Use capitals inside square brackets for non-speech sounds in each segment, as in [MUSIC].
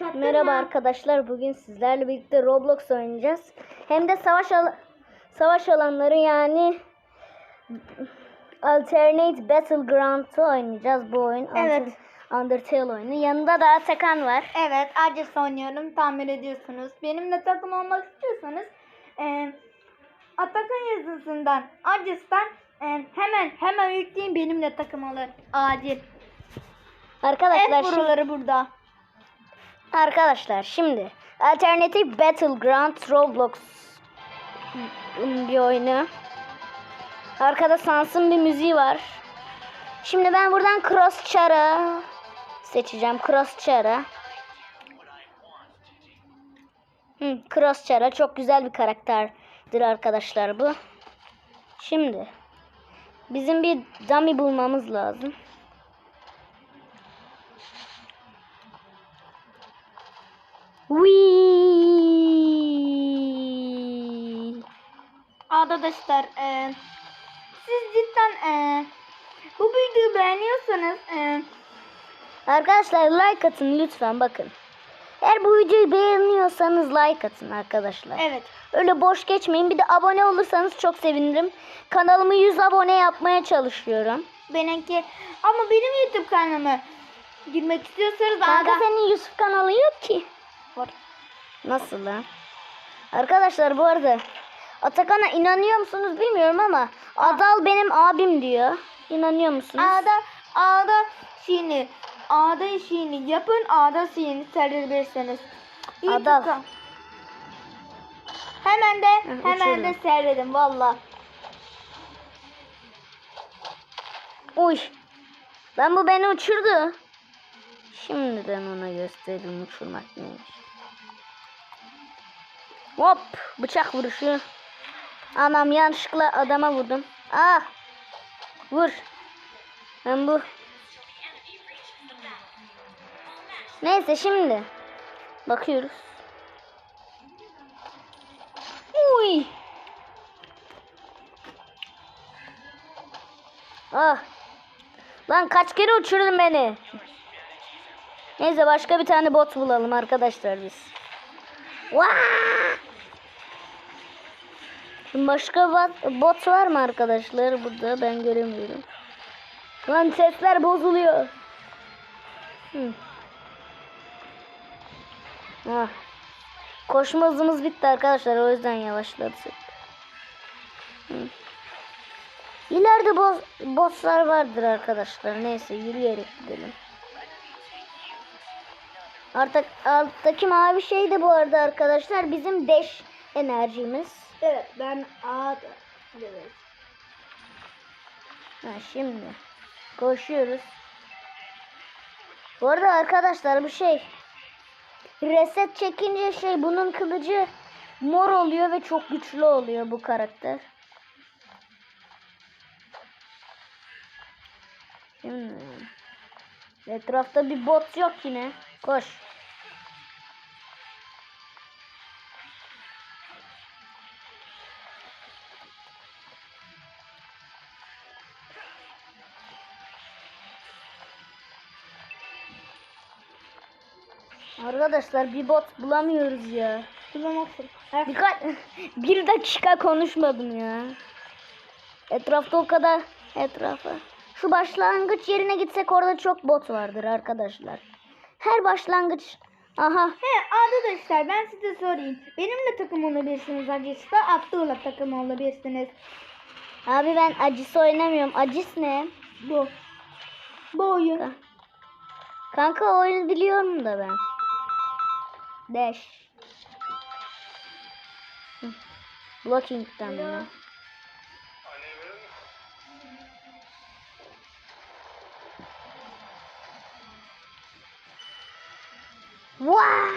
Çaktırma. Merhaba arkadaşlar. Bugün sizlerle birlikte Roblox oynayacağız. Hem de savaş al savaş alanları yani Alternate Battleground'u oynayacağız bu oyun. Evet. Under- Undertale oyunu. Yanında da Atakan var. Evet Acis oynuyorum tahmin ediyorsunuz. Benimle takım olmak istiyorsanız e, Atakan yazısından Acis'ten e, hemen hemen yükleyin benimle takım olun. Acil. Arkadaşlar şimdi, buraları burada. Arkadaşlar şimdi Alternative Battleground Roblox bir oyunu. Arkada Sans'ın bir müziği var. Şimdi ben buradan Cross Char'a seçeceğim. Cross Char'a. Hı, Cross Char'a çok güzel bir karakterdir arkadaşlar bu. Şimdi bizim bir dummy bulmamız lazım. Wee. Arkadaşlar e, siz cidden e, bu videoyu beğeniyorsanız e, Arkadaşlar like atın lütfen bakın. Eğer bu videoyu beğeniyorsanız like atın arkadaşlar. evet Öyle boş geçmeyin. Bir de abone olursanız çok sevinirim. Kanalımı 100 abone yapmaya çalışıyorum. benimki ama benim YouTube kanalıma girmek istiyorsanız Kanka Ada- senin Yusuf kanalı yok ki. Var. Nasıl lan? Arkadaşlar bu arada Atakan'a inanıyor musunuz bilmiyorum ama Adal benim abim diyor. İnanıyor musunuz? Ağda ağda şeyini ağda şeyini yapın ağda şeyini seyredebilirsiniz. Ağda. YouTube'da. Hemen de Hı, hemen de uçuyorum. seyredin valla. Uy. Lan bu beni uçurdu. Şimdiden ona göstereyim uçurmak neymiş. Hop bıçak vuruşu. Anam yanlışlıkla adama vurdum. Ah. Vur. Ben bu. Neyse şimdi. Bakıyoruz. Uy. Ah. Lan kaç kere uçurdun beni. Neyse başka bir tane bot bulalım arkadaşlar biz. Vaa! Başka bot, var mı arkadaşlar burada? Ben göremiyorum. Lan sesler bozuluyor. Hı. Ah. Koşma hızımız bitti arkadaşlar. O yüzden yavaşladık. Hı. İleride boss, bosslar vardır arkadaşlar. Neyse yürüyerek gidelim. Artık alttaki mavi şey de bu arada arkadaşlar bizim dash enerjimiz. Evet ben ağda. Evet. Ha, şimdi koşuyoruz. Bu arada arkadaşlar bu şey reset çekince şey bunun kılıcı mor oluyor ve çok güçlü oluyor bu karakter. Şimdi etrafta bir bot yok yine. Koş. Arkadaşlar bir bot bulamıyoruz ya. Bulamazsın. Birkaç [LAUGHS] bir dakika konuşmadım ya. Etrafta o kadar etrafa. Şu başlangıç yerine gitsek orada çok bot vardır arkadaşlar. Her başlangıç aha He arkadaşlar ben size sorayım. Benimle takım olabilirsiniz Acis'te. Abdullah takım olabilirsiniz. abi ben acısı oynamıyorum. Acıs ne? Bu. Bu oyun. Kanka oyunu biliyorum da ben. Dash. Hı. Blocking'den mi? Vaa!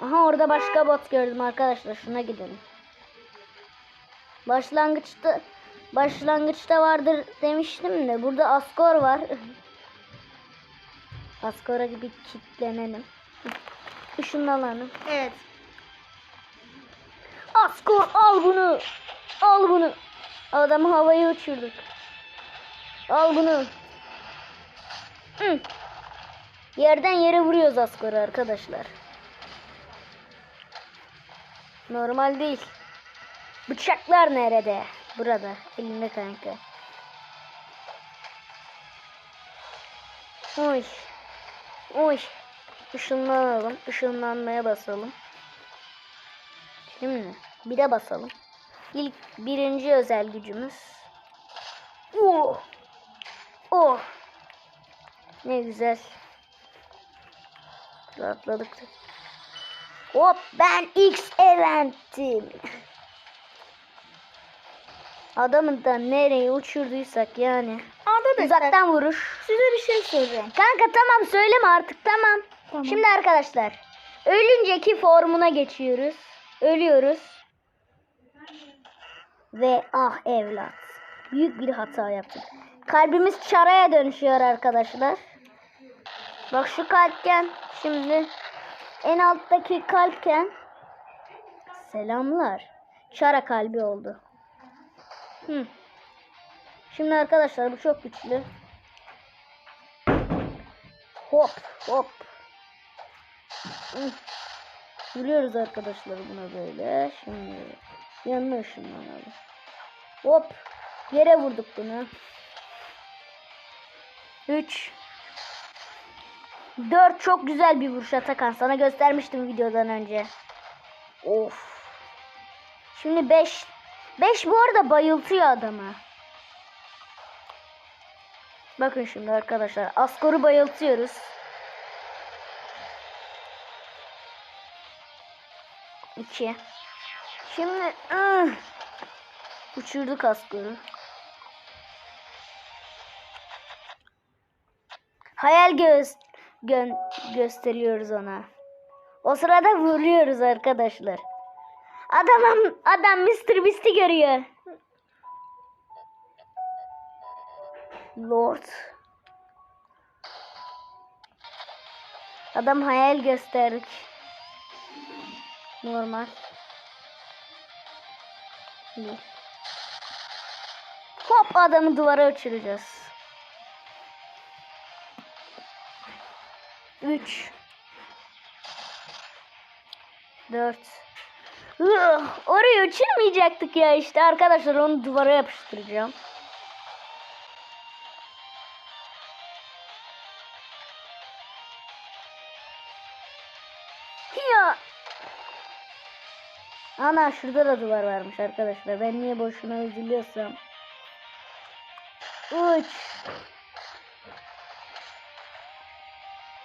Aha orada başka bot gördüm arkadaşlar. Şuna gidelim. Başlangıçta başlangıçta vardır demiştim de burada Askor var. [LAUGHS] Askor'a gibi kitlenelim. Işınlanalım. Evet. Askor al bunu. Al bunu. Adamı havaya uçurduk. Al bunu. Hı. Yerden yere vuruyoruz Askor'u arkadaşlar. Normal değil. Bıçaklar nerede? Burada. Elinde kanka. Oy. Oy. Işınlanalım. Işınlanmaya basalım. Şimdi bir de basalım. İlk birinci özel gücümüz. Oh. Oh. Ne güzel. Rahatladık. Hop ben X eventim. Adamın da nereye uçurduysak yani. Arkadaşlar Uzaktan vuruş. size bir şey söyleyeyim. Kanka tamam söyleme artık tamam. Tamam. Şimdi arkadaşlar ölünceki formuna geçiyoruz. Ölüyoruz. Ve ah evlat. Büyük bir hata yaptık. Kalbimiz çaraya dönüşüyor arkadaşlar. Bak şu kalpken şimdi en alttaki kalpken selamlar. Çara kalbi oldu. Hı. Şimdi arkadaşlar bu çok güçlü. Hop hop. Vuruyoruz arkadaşlar buna böyle. Şimdi yanına ışınlanalım. Hop. Yere vurduk bunu. 3 4 çok güzel bir vuruş Atakan. Sana göstermiştim videodan önce. Of. Şimdi 5 5 bu arada bayıltıyor adamı. Bakın şimdi arkadaşlar. Askor'u bayıltıyoruz. İki. Şimdi ıh, uçurduk Askor'u. Hayal göz gön gösteriyoruz ona. O sırada vuruyoruz arkadaşlar. Adam adam Mr. Beast'i görüyor. Lord. Adam hayal gösterdik. Normal. Değil. Hop adamı duvara uçuracağız. 3 4 Oraya uçurmayacaktık ya işte arkadaşlar onu duvara yapıştıracağım. Ya. Ana şurada da duvar varmış arkadaşlar. Ben niye boşuna üzülüyorsam. Uç.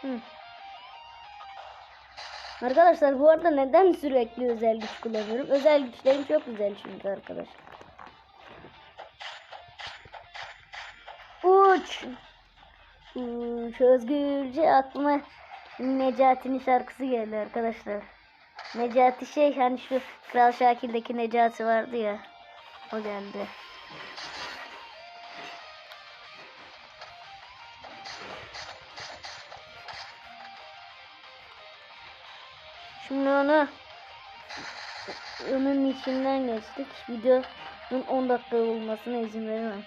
Hı. Arkadaşlar bu arada neden sürekli özel güç kullanıyorum? Özel güçlerim çok güzel çünkü arkadaşlar. Uç. Uç özgürce aklıma Necati'nin şarkısı geldi arkadaşlar. Necati şey hani şu Kral Şakir'deki Necati vardı ya. O geldi. Şimdi onu onun içinden geçtik. Videonun 10 dakika olmasına izin veremem.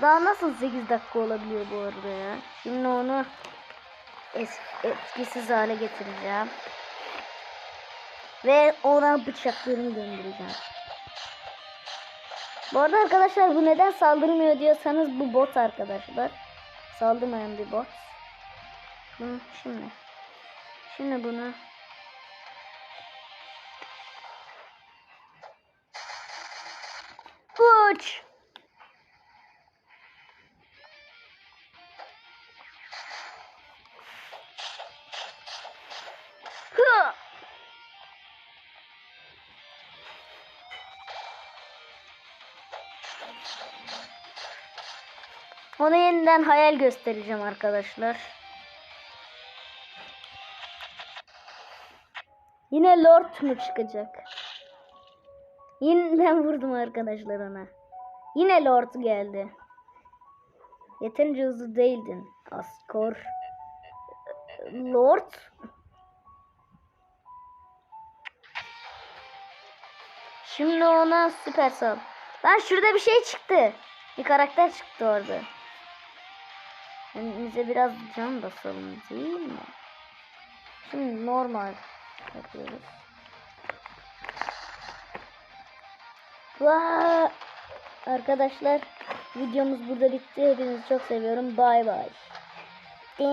Daha nasıl 8 dakika olabiliyor bu arada ya? Şimdi onu etkisiz hale getireceğim. Ve ona bıçaklarını göndereceğim. Bu arada arkadaşlar bu neden saldırmıyor diyorsanız bu bot arkadaşlar. Saldırmayan bir bot. Hı, şimdi. Şimdi bunu Uç. Hı. Ona yeniden hayal göstereceğim arkadaşlar. Yine Lord mu çıkacak? Yeniden vurdum arkadaşlar ona. Yine Lord geldi. Yeterince hızlı değildin. Askor. Lord. Şimdi ona süper sal. Lan şurada bir şey çıktı. Bir karakter çıktı orada. Kendimize biraz can basalım değil mi? Şimdi normal yapıyoruz. Vaa! Arkadaşlar videomuz burada bitti. Hepinizi çok seviyorum. Bay bay.